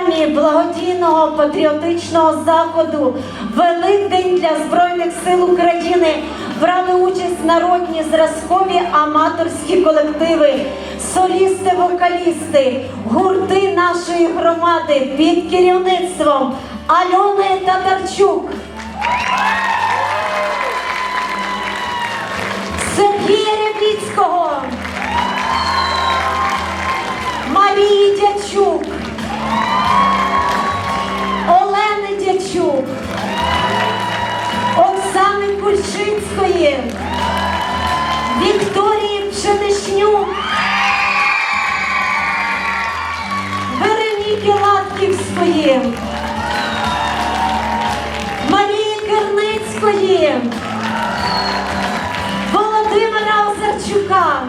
програмі благодійного патріотичного заходу. Великдень для Збройних сил України. Брали участь народні зразкові аматорські колективи, солісти, вокалісти, гурти нашої громади під керівництвом Альони Татарчук. Кульчинської, Вікторії Пшенишнюк, Вероніки Латківської, Марії Керницької. Володимира Озерчука,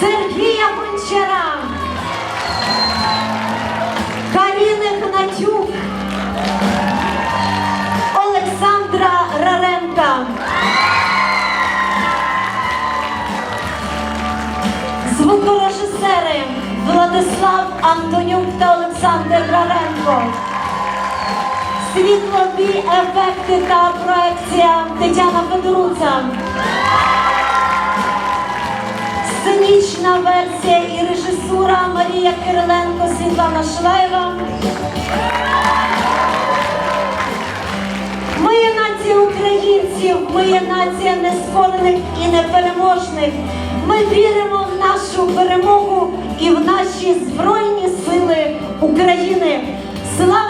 Сергія Гончара, звукорежисери Владислав Антонюк та Олександр Раренко. Світлові ефекти та проекція Тетяна Федоруца. Сценічна версія і режисура Марія Кириленко, Світлана Шлеєва. Ми є нація українців, ми є нація нескорених і непереможних. Ми віримо в перемогу і в наші Збройні Сили України. Слава!